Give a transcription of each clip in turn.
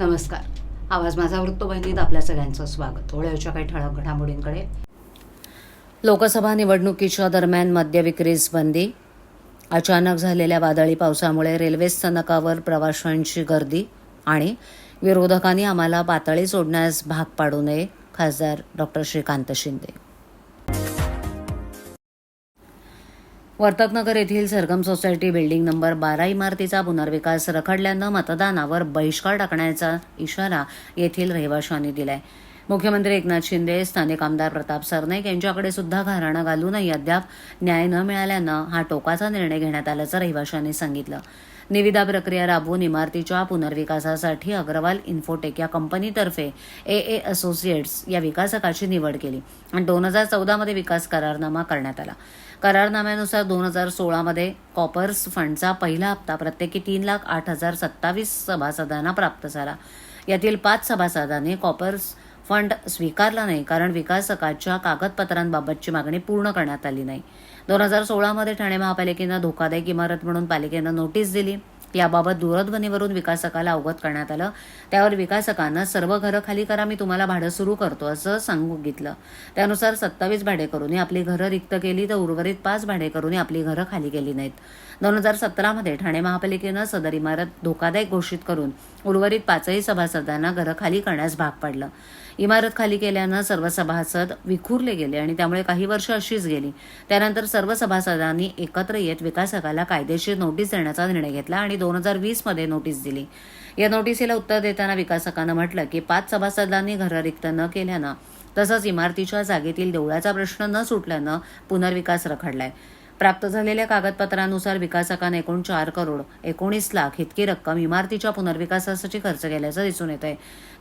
नमस्कार. आवाज माझा वृत्तवाहिनीत आपल्या सगळ्यांचं स्वागत. थोड्याच्या काही ठळक घडामोडींकडे. लोकसभा निवडणुकीच्या दरम्यान मद्य विक्रीस बंदी अचानक झालेल्या वादळी पावसामुळे रेल्वे स्थानकावर प्रवाशांची गर्दी आणि विरोधकांनी आम्हाला पातळी सोडण्यास भाग पाडू नये खासदार डॉक्टर श्रीकांत शिंदे. वर्तकनगर येथील सरगम सोसायटी बिल्डिंग नंबर बारा इमारतीचा पुनर्विकास रखडल्यानं मतदानावर बहिष्कार टाकण्याचा इशारा येथील रहिवाशांनी दिलाय. मुख्यमंत्री एकनाथ शिंदे स्थानिक आमदार प्रताप सरनाईक यांच्याकडे सुद्धा घाराणं घालूनही अद्याप न्याय न मिळाल्यानं हा टोकाचा निर्णय घेण्यात आल्याचं रहिवाशांनी सांगितलं. निविदा प्रक्रिया राबवून इमारतीच्या पुनर्विकासासाठी अग्रवाल इन्फोटेक या कंपनीतर्फे ए ए असोसिएट्स या विकासकाची निवड केली आणि दोन हजार चौदामध्ये विकास करारनामा करण्यात आला. करारनाम्यानुसार दोन हजार सोळामध्ये कॉपर्स फंडचा पहिला हप्ता प्रत्येकी तीन लाख आठ हजार सत्तावीस सभासदांना प्राप्त झाला. यातील पाच सभासदांनी कॉपर्स फंड स्वीकारला नाही कारण विकासकाच्या कागदपत्रांबाबतची मागणी पूर्ण करण्यात आली नाही. दोन हजार सोळामध्ये ठाणे महापालिकेनं धोकादायक इमारत म्हणून पालिकेनं नोटीस दिली. याबाबत दूरध्वनीवरून विकासकाला अवगत करण्यात आलं. त्यावर विकासकानं सर्व घरं खाली करा मी तुम्हाला भाडं सुरू करतो असं सांगितलं. त्यानुसार सत्तावीस भाडेकरूंनी आपली घरं रिक्त केली तर उर्वरित पाच भाडेकरूंनी आपली घरं खाली केली नाहीत. दोन हजार सतरामध्ये ठाणे महापालिकेनं सदर इमारत धोकादायक घोषित करून उर्वरित पाचही सभासदांना घरं खाली करण्यास भाग पाडलं. इमारत खाली केल्यानं सर्व सभासद विखुरले गेले आणि त्यामुळे काही वर्ष अशीच गेली. त्यानंतर सर्व सभासदांनी एकत्र येत विकासकाला कायदेशीर नोटीस देण्याचा निर्णय घेतला आणि दोन हजार वीसमध्ये नोटीस दिली. या नोटीसीला उत्तर देताना विकासकानं म्हटलं की पाच सभासदांनी घरं रिक्त न केल्यानं तसंच इमारतीच्या जागेतील देवळाचा प्रश्न न सुटल्यानं पुनर्विकास रखडलाय. प्राप्त झालेल्या कागदपत्रानुसार विकासकानं एकूण चार करोड एकोणीस लाख इतकी रक्कम इमारतीच्या पुनर्विकासासाठी खर्च केल्याचं दिसून येत आहे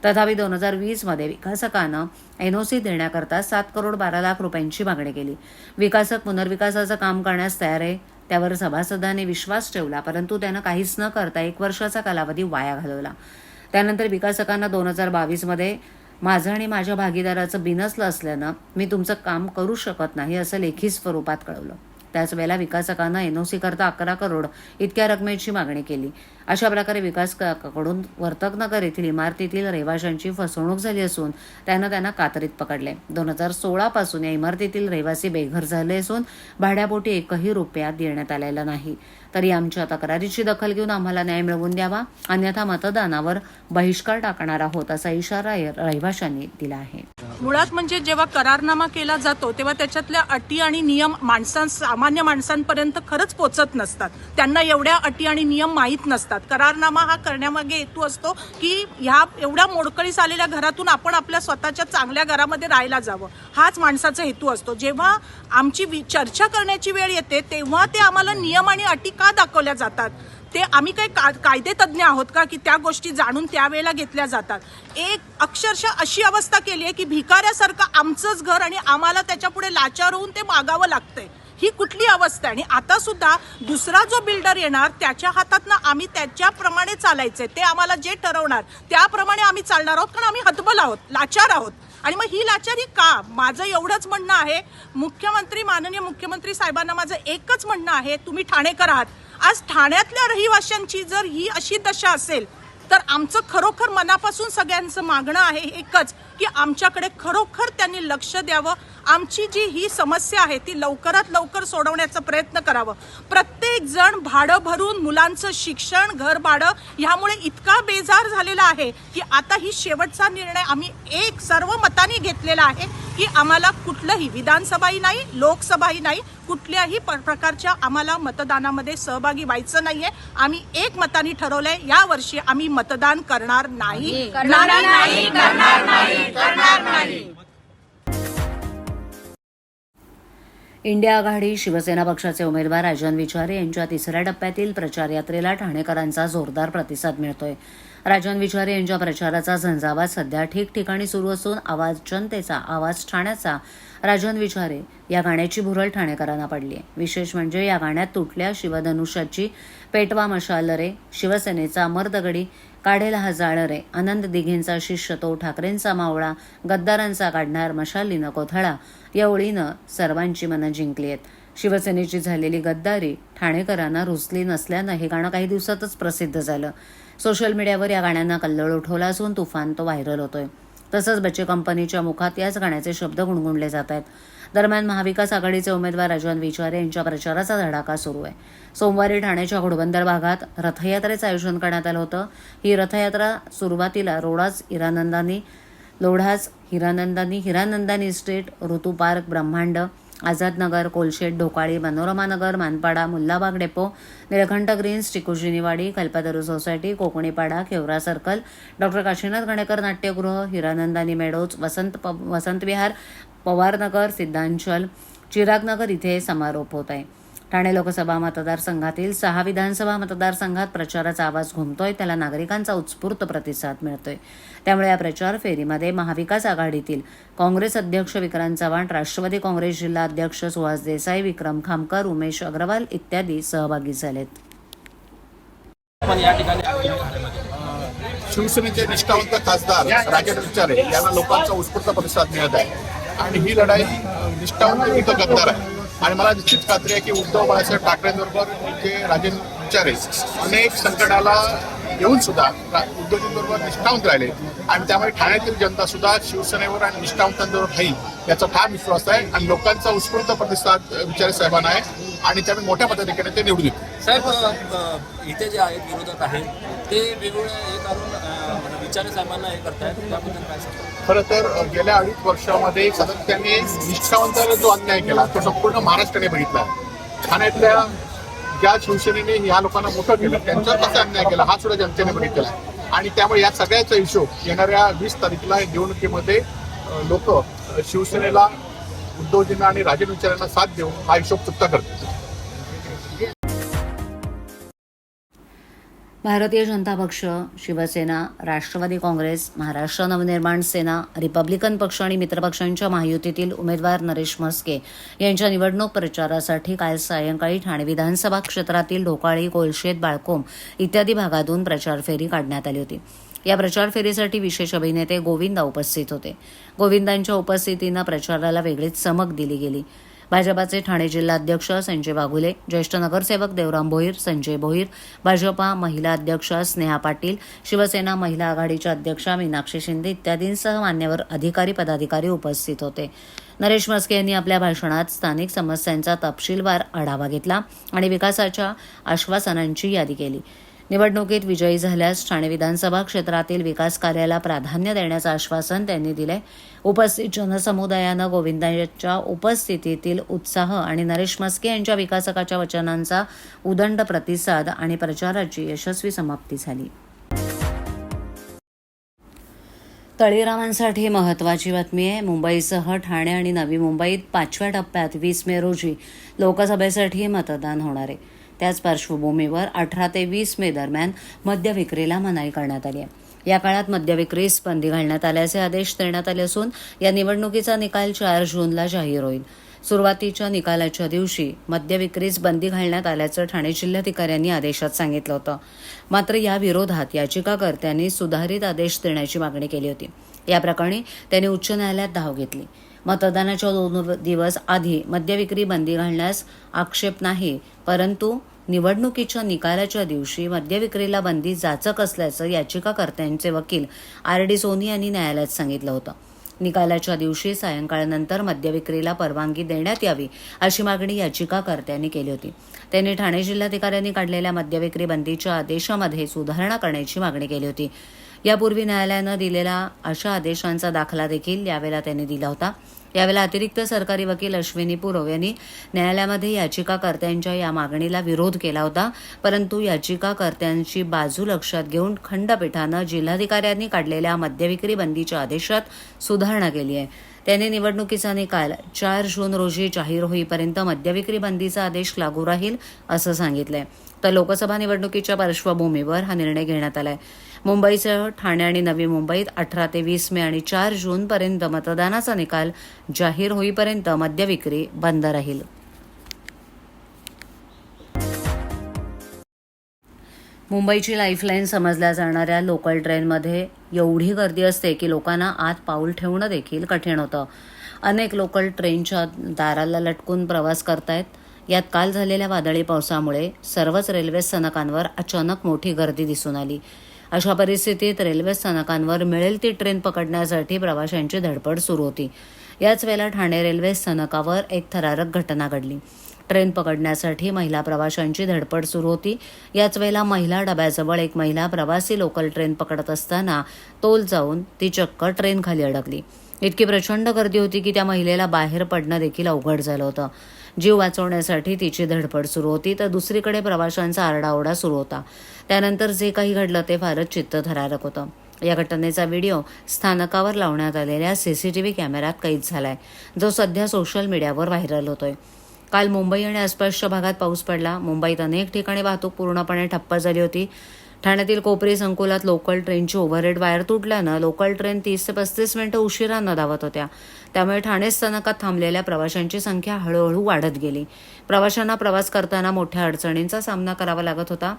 तथापि दोन हजार वीसमध्ये विकासकानं एनओसी देण्याकरता सात करोड बारा लाख रुपयांची मागणी केली. विकासक पुनर्विकासाचं काम करण्यास तयार आहे. त्यावर सभासदांनी विश्वास ठेवला परंतु त्यानं काहीच न करता एक वर्षाचा कालावधी वाया घालवला. त्यानंतर विकासकांना दोन हजार बावीसमध्ये माझं आणि माझ्या भागीदाराचं बिनसलं असल्यानं मी तुमचं काम करू शकत नाही असं लेखी स्वरूपात कळवलं. त्याच वेळेला विकासकानं एनओसी करता अकरा करोड इतक्या रकमेची मागणी केली. अशा प्रकारे विकासकाकडून वर्तकनगर येथील इमारतीतील रहिवाशांची फसवणूक झाली असून त्यानं त्यांना कातरीत पकडले. दोन हजार सोळा पासून या इमारतीतील रहिवासी बेघर झाले असून भाड्यापोटी एकही रुपया देण्यात आलेला नाही. तरी आमच्या तक्रारीची दखल घेऊन आम्हाला न्याय मिळवून द्यावा अन्यथा मतदानावर बहिष्कार टाकणार आहोत असा इशारा रहिवाशांनी दिला आहे. मुळात म्हणजे जेव्हा करारनामा केला जातो तेव्हा त्याच्यातल्या अटी आणि नियम माणसां सामान्य माणसांपर्यंत खरंच पोचत नसतात. त्यांना एवढ्या अटी आणि नियम माहीत नसतात. करारनामा हा करण्यामागे हेतू असतो की ह्या एवढ्या मोडकळीस आलेल्या घरातून आपण आपल्या स्वतःच्या चांगल्या घरामध्ये राहायला जावं. हाच माणसाचा हेतू असतो. जेव्हा आमची वि- चर्चा करण्याची वेळ येते तेव्हा ते आम्हाला नियम आणि अटी का दाखवल्या जातात? ते आम्ही काही का कायदे तज्ज्ञ आहोत का की त्या गोष्टी जाणून त्यावेळेला घेतल्या जातात. एक अक्षरशः अशी अवस्था केली आहे की भिकाऱ्यासारखं आमचंच घर आणि आम्हाला त्याच्यापुढे लाचार होऊन ते मागावं लागतंय. ही कुठली अवस्था आहे? आणि आता सुद्धा दुसरा जो बिल्डर येणार त्याच्या हातातनं आम्ही त्याच्याप्रमाणे चालायचंय. ते आम्हाला जे ठरवणार त्याप्रमाणे आम्ही चालणार आहोत कारण आम्ही हतबल आहोत लाचार आहोत. आणि मग ही लाचारी का? माझं एवढंच म्हणणं आहे. मुख्यमंत्री माननीय मुख्यमंत्री साहेबांना माझं एकच म्हणणं आहे तुम्ही ठाणेकर आहात. आज ठाण्यातल्या रहिवाशांची जर ही अशी दशा असेल तर आमचं खरोखर मनापासून सगळ्यांचं मागणं आहे एकच की आमच्याकडे खरोखर त्यांनी लक्ष द्यावं. आमची जी ही समस्या आहे ती लवकरात लवकर सोडवण्याचा प्रयत्न करावं. प्रत्येक जण भाडं भरून मुलांचं शिक्षण घर भाडं ह्यामुळे इतका बेजार झालेला आहे की आता ही शेवटचा निर्णय आम्ही एक सर्व मताने घेतलेला आहे की आम्हाला कुठलंही विधानसभाही नाही लोकसभाही नाही कुठल्याही प्रकारच्या आम्हाला मतदानामध्ये सहभागी व्हायचं नाहीये. आम्ही एक मताने ठरवलंय या वर्षी आम्ही मतदान करणार नाही करणार नाही करणार नाही. इंडिया आघाडी शिवसेना पक्षाचे उमेदवार राजन विचारे यांच्या तिसऱ्या टप्प्यातील प्रचार यात्रेला ठाणेकरांचा जोरदार प्रतिसाद मिळतोय. राजन विचारे यांच्या प्रचाराचा झंझावात सध्या ठिकठिकाणी सुरू असून आवाज जनतेचा आवाज ठाण्याचा. राजन विचारे या गाण्याची भुरळ ठाणेकरांना पडली आहे विशेष म्हणजे या गाण्यात तुटल्या शिवधनुष्याची पेटवा मशाल रे शिवसेनेचा मर्दगडी काढेल हा जाळ आनंद दिघेंचा शिष्य तो ठाकरेंचा मावळा. गद्दारांचा काढणार मशालीनं कोथळा. या ओळीनं सर्वांची मनं जिंकली आहेत. शिवसेनेची झालेली गद्दारी ठाणेकरांना रुचली नसल्यानं हे गाणं काही दिवसातच प्रसिद्ध झालं. सोशल मीडियावर या गाण्यांना कल्लोळ उठवला असून तुफान तो व्हायरल होतोय. तसंच बच्चे कंपनीच्या मुखात याच गाण्याचे शब्द गुणगुणले जात आहेत. दरम्यान महाविकास आघाडीचे उमेदवार राजन विचारे यांच्या प्रचाराचा धडाका सुरू आहे. सोमवारी ठाण्याच्या घोडबंदर भागात रथयात्रेचं आयोजन करण्यात आलं होतं. ही रथयात्रा सुरुवातीला रोडाच Hiranandani लोढाच Hiranandani Hiranandani estate Ritu park Brahmand Azadnagar Kolshet Dhokali Manoramanagar Manpada Mullabagh depot Nilkanth greens Chikujiniwadi Kalpataru society Kokanipada Khevra circle doctor Kashinath Ganekar नाट्यगृह हिरानंदानी मेडोज वसंत प वसंत विहार पवारनगर सिद्धांचल चिरागनगर इथे समारोप होत आहे. ठाणे लोकसभा मतदारसंघातील सहा विधानसभा मतदारसंघात प्रचाराचा आवाज घुमतोय. त्याला नागरिकांचा उत्स्फूर्त प्रतिसाद मिळतोय. त्यामुळे या प्रचार फेरीमध्ये महाविकास आघाडीतील काँग्रेस अध्यक्ष विक्रांत चव्हाण राष्ट्रवादी काँग्रेस जिल्हा अध्यक्ष सुहास देसाई विक्रम खामकर उमेश अग्रवाल इत्यादी सहभागी झालेत. शिवसेनेचे निष्ठावंत खासदार राजेंद्र विचारे यांना लोकांचा उत्स्फूर्त प्रतिसाद मिळत आहे. आणि ही लढाई अ, निष्ठावंत गद्दार आहे. आणि मला निश्चित खात्री आहे की उद्धव बाळासाहेब ठाकरेंबरोबर जे राजेंद्र विचारे अनेक संकटाला येऊन सुद्धा रा- उद्धवजींबरोबर निष्ठावंत राहिले. आणि त्यामुळे ठाण्यातील जनता सुद्धा शिवसेनेवर आणि निष्ठावंतांवर राहील याचा ठाम विश्वास आहे आणि लोकांचा उत्स्फूर्त प्रतिसाद विचारे साहेबांना आहे आणि त्यामुळे मोठ्या पद्धतीने ते निवडून येतील. साहेब इथे जे आहेत विरोधक आहेत ते वेगवेगळे हे करतायत त्याबद्दल काय खरं तर गेल्या अडीच वर्षामध्ये सातत्याने निष्ठावंतांना जो अन्याय केला तो संपूर्ण महाराष्ट्राने बघितला. ठाण्यातल्या ज्या शिवसेनेने ह्या लोकांना मोठं केलं त्यांचा कसा अन्याय केला हा सुद्धा जनतेने बघितला आणि त्यामुळे या सगळ्याचा हिशोब येणाऱ्या वीस तारखेला निवडणुकीमध्ये लोक शिवसेनेला उद्धवजींना आणि राजन विचारांना साथ देऊन हा हिशोब चुकता करतील. भारतीय जनता पक्ष शिवसेना राष्ट्रवादी काँग्रेस महाराष्ट्र नवनिर्माण सेना रिपब्लिकन पक्ष आणि मित्रपक्षांच्या महायुतीतील उमेदवार नरेश म्हस्के यांच्या निवडणूक प्रचारासाठी काल सायंकाळी ठाणे विधानसभा क्षेत्रातील ढोकाळी कोलशेत बाळकोम इत्यादी भागातून प्रचार फेरी काढण्यात आली होती. या प्रचार फेरीसाठी विशेष अभिनेते गोविंदा उपस्थित होते. गोविंदांच्या उपस्थितीनं प्रचाराला वेगळीच चमक दिली गेली. भाजपाचे ठाणे जिल्हाध्यक्ष संजय वाघुले ज्येष्ठ नगरसेवक देवराम भोईर संजय भोईर भाजपा महिला अध्यक्ष स्नेहा पाटील शिवसेना महिला आघाडीच्या अध्यक्षा मीनाक्षी शिंदे इत्यादींसह मान्यवर अधिकारी पदाधिकारी उपस्थित होते. नरेश मस्के यांनी आपल्या भाषणात स्थानिक समस्यांचा तपशीलवार आढावा घेतला आणि विकासाच्या आश्वासनांची यादी केली. निवडणुकीत विजयी झाल्यास ठाणे विधानसभा क्षेत्रातील विकास कार्याला प्राधान्य देण्याचं आश्वासन त्यांनी दिलंय. उपस्थित जनसमुदायानं गोविंदांच्या उपस्थितीतील उत्साह आणि नरेश मस्के यांच्या विकासकाच्या वचनांचा उदंड प्रतिसाद आणि प्रचाराची यशस्वी समाप्ती झाली. तळीरामांसाठी महत्वाची बातमी आहे. मुंबईसह ठाणे आणि नवी मुंबईत पाचव्या टप्प्यात वीस मे रोजी लोकसभेसाठी मतदान होणार आहे. त्याच पार्श्वभूमीवर अठरा ते वीस मे दरम्यान मद्य विक्रीला मनाई करण्यात आली आहे. या काळात मद्य विक्रीस बंदी घालण्यात आल्याचे आदेश देण्यात आले असून या निवडणुकीचा निकाल चार जूनला जाहीर होईल. सुरुवातीच्या निकालाच्या दिवशी मद्य विक्रीस बंदी घालण्यात आल्याचं ठाणे जिल्हाधिकाऱ्यांनी आदेशात सांगितलं होतं. मात्र या विरोधात याचिकाकर्त्यांनी सुधारित आदेश देण्याची मागणी केली होती. या प्रकरणी त्यांनी उच्च न्यायालयात धाव घेतली. मतदानाच्या दोन दिवस आधी मद्यविक्री बंदी घालण्यास आक्षेप नाही परंतु निवडणुकीच्या निकालाच्या दिवशी मद्यविक्रीला बंदी जाचक असल्याचं याचिकाकर्त्यांचे वकील आर डी सोनी यांनी न्यायालयात सांगितलं होतं. निकालाच्या दिवशी सायंकाळनंतर मद्यविक्रीला परवानगी देण्यात यावी अशी मागणी याचिकाकर्त्यांनी केली होती. त्यांनी ठाणे जिल्हाधिकाऱ्यांनी काढलेल्या मद्यविक्री बंदीच्या आदेशामध्ये सुधारणा करण्याची मागणी केली होती. यापूर्वी न्यायालयानं दिलेला अशा आदेशांचा दाखला देखील यावेळेला त्यांनी दिला होता. यावेळेला अतिरिक्त सरकारी वकील अश्विनी पुरव यांनी न्यायालयामध्ये याचिकाकर्त्यांच्या या मागणीला विरोध केला होता. परंतु याचिकाकर्त्यांची बाजू लक्षात घेऊन खंडपीठानं जिल्हाधिकाऱ्यांनी काढलेल्या मद्यविक्री बंदीच्या आदेशात सुधारणा केली आहे. त्यांनी निवडणुकीचा निकाल चार जून रोजी जाहीर होईपर्यंत मद्यविक्री बंदीचा आदेश लागू राहील असं सांगितलंय. तर लोकसभा निवडणुकीच्या पार्श्वभूमीवर हा निर्णय घेण्यात आलाय. मुंबईसह ठाणे आणि नवी मुंबईत अठरा ते वीस मे आणि चार जूनपर्यंत मतदानाचा निकाल जाहीर होईपर्यंत मद्यविक्री बंद राहील. मुंबईची लाईफलाईन समजल्या जाणाऱ्या लोकल ट्रेनमध्ये एवढी गर्दी असते की लोकांना आत पाऊल ठेवणं देखील कठीण होतं. अनेक लोकल ट्रेनच्या दाराला लटकून प्रवास करतायत. यात काल झालेल्या वादळी पावसामुळे सर्वच रेल्वे स्थानकांवर अचानक मोठी गर्दी दिसून आली. अशा परिस्थितीत रेल्वे स्थानकांवर मिळेल ती ट्रेन पकडण्यासाठी प्रवाशांची धडपड सुरू होती. याच वेळेला ठाणे रेल्वे स्थानकावर एक थरारक घटना घडली. ट्रेन पकडण्यासाठी महिला प्रवाशांची धडपड सुरू होती. याच वेळेला महिला डब्याजवळ एक महिला प्रवासी लोकल ट्रेन पकडत असताना तोल जाऊन ती चक्क ट्रेन खाली अडकली. इतकी प्रचंड गर्दी होती की त्या महिलेला बाहेर पडणं देखील अवघड झालं होतं. जीव वाचवण्यासाठी तिची धडपड सुरू होती तर दुसरीकडे प्रवाशांचा आरडाओरडा सुरू होता. त्यानंतर जे काही घडलं ते फारच चित्तथरारक होतं. या घटनेचा व्हिडिओ स्थानकावर लावण्यात आलेल्या सी सी टी व्ही कॅमेऱ्यात कैद झालाय जो सध्या सोशल मीडियावर व्हायरल होतोय. काल मुंबई आणि आसपासच्या भागात पाऊस पडला. मुंबईत अनेक ठिकाणी वाहतूक पूर्णपणे ठप्प झाली होती. ठाण्यातील कोपरी संकुलात लोकल ट्रेनची ओव्हरहेड वायर तुटल्यानं लोकल ट्रेन तीस ते पस्तीस मिनिटं उशिरानं धावत होत्या. त्यामुळे ठाणे स्थानकात थांबलेल्या प्रवाशांची संख्या हळूहळू वाढत गेली. प्रवाशांना प्रवास करताना मोठ्या अडचणींचा सामना करावा लागत होता.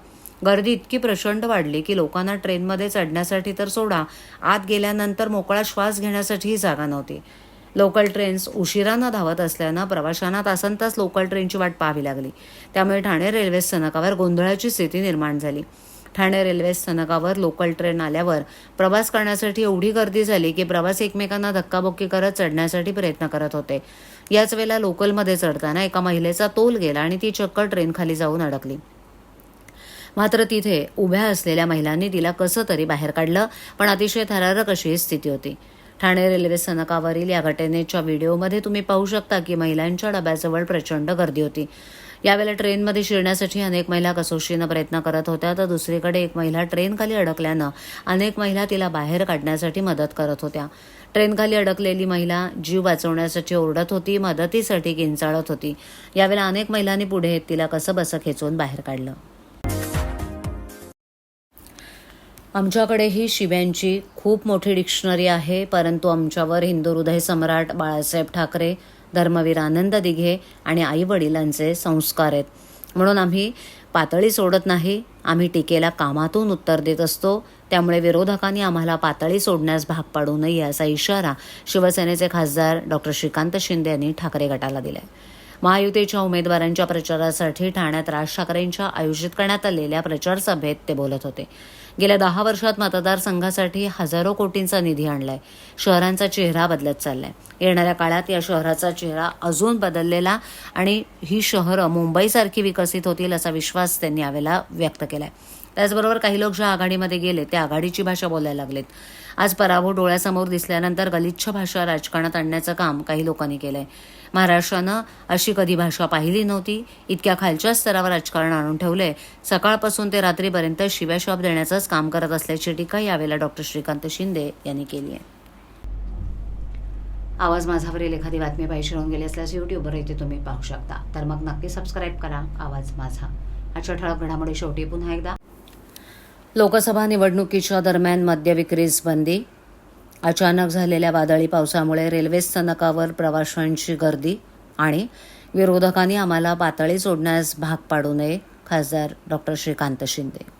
गर्दी इतकी प्रचंड वाढली की लोकांना ट्रेनमध्ये चढण्यासाठी तर सोडा आत गेल्यानंतर मोकळा श्वास घेण्यासाठीही जागा नव्हती. लोकल ट्रेन्स उशिरानं धावत असल्यानं प्रवाशांना तासन तास लोकल ट्रेनची वाट पाहावी लागली. त्यामुळे ठाणे रेल्वे स्थानकावर गोंधळाची स्थिती निर्माण झाली. ठाणे रेल्वे स्थानकावर लोकल ट्रेन आल्यावर प्रवास करण्यासाठी एवढी गर्दी झाली की प्रवासी एकमेकांना धक्काबुक्की करत चढण्यासाठी प्रयत्न करत होते. याच वेळेला लोकलमध्ये चढताना एका महिलेचा तोल गेला आणि ती चक्क ट्रेन खाली जाऊन अडकली. मात्र तिथे उभ्या असलेल्या महिलांनी तिला कसं तरी बाहेर काढलं पण अतिशय थरारक अशी स्थिती होती. ठाणे रेल्वे स्थानकावरील या घटनेच्या व्हिडिओमध्ये तुम्ही पाहू शकता की महिलांच्या डब्याजवळ प्रचंड गर्दी होती. यावेळेला ट्रेनमध्ये शिरण्यासाठी अनेक महिला कसोशीनं प्रयत्न करत होत्या तर दुसरीकडे एक महिला ट्रेनखाली अडकल्यानं अनेक महिला तिला बाहेर काढण्यासाठी मदत करत होत्या. ट्रेनखाली अडकलेली महिला जीव वाचवण्यासाठी ओरडत होती मदतीसाठी किंचाळत होती. यावेळेला अनेक महिलांनी पुढे येत तिला कसं बसं खेचून बाहेर काढलं. आमच्याकडेही शिव्यांची खूप मोठी डिक्शनरी आहे परंतु आमच्यावर हिंदू हृदय सम्राट बाळासाहेब ठाकरे धर्मवीर आनंद दिघे आणि आई वडिलांचे संस्कार आहेत. म्हणून आम्ही पातळी सोडत नाही आम्ही टीकेला कामातून उत्तर देत असतो. त्यामुळे विरोधकांनी आम्हाला पातळी सोडण्यास भाग पाडू नये असा इशारा शिवसेनेचे खासदार डॉक्टर श्रीकांत शिंदे यांनी ठाकरे गटाला दिलाय. महायुतीच्या उमेदवारांच्या प्रचारासाठी ठाण्यात राज ठाकरेंच्या आयोजित करण्यात आलेल्या प्रचार सभेत ते बोलत होते. गेल्या दहा वर्षात मतदारसंघासाठी हजारो कोटींचा निधी आणलाय. शहरांचा चेहरा बदलत चाललाय. येणाऱ्या काळात या शहराचा चेहरा अजून बदललेला आणि ही शहरं मुंबईसारखी विकसित होतील असा विश्वास त्यांनी यावेळेला व्यक्त केलाय. त्याचबरोबर काही लोक ज्या आघाडीमध्ये गेले ते आघाडीची भाषा बोलायला लागलेत. आज पराभव डोळ्यासमोर दिसल्यानंतर गलिच्छ भाषा राजकारणात आणण्याचं काम काही लोकांनी केलंय. महाराष्ट्रानं अशी कधी भाषा पाहिली नव्हती. इतक्या खालच्या स्तरावर राजकारण आणून ठेवलंय सकाळपासून ते रात्रीपर्यंत शिव्या शॉप देण्याचंच काम करत असल्याची टीका यावेळेला डॉक्टर श्रीकांत शिंदे यांनी केली आहे. आवाज माझावरील एखादी बातमी पाहिजे राहून गेली असल्यास यूट्यूबवर इथे तुम्ही पाहू शकता. तर मग नक्की सबस्क्राईब करा. आवाज माझा. आजच्या ठळक घडामोडी शेवटी पुन्हा एकदा. लोकसभा निवडणुकीच्या दरम्यान मद्य विक्रीस बंदी. अचानक झालेल्या वादळी पावसामुळे रेल्वे स्थानकावर प्रवाशांची गर्दी आणि विरोधकांनी आम्हाला पातळी सोडण्यास भाग पाडू नये खासदार डॉक्टर श्रीकांत शिंदे.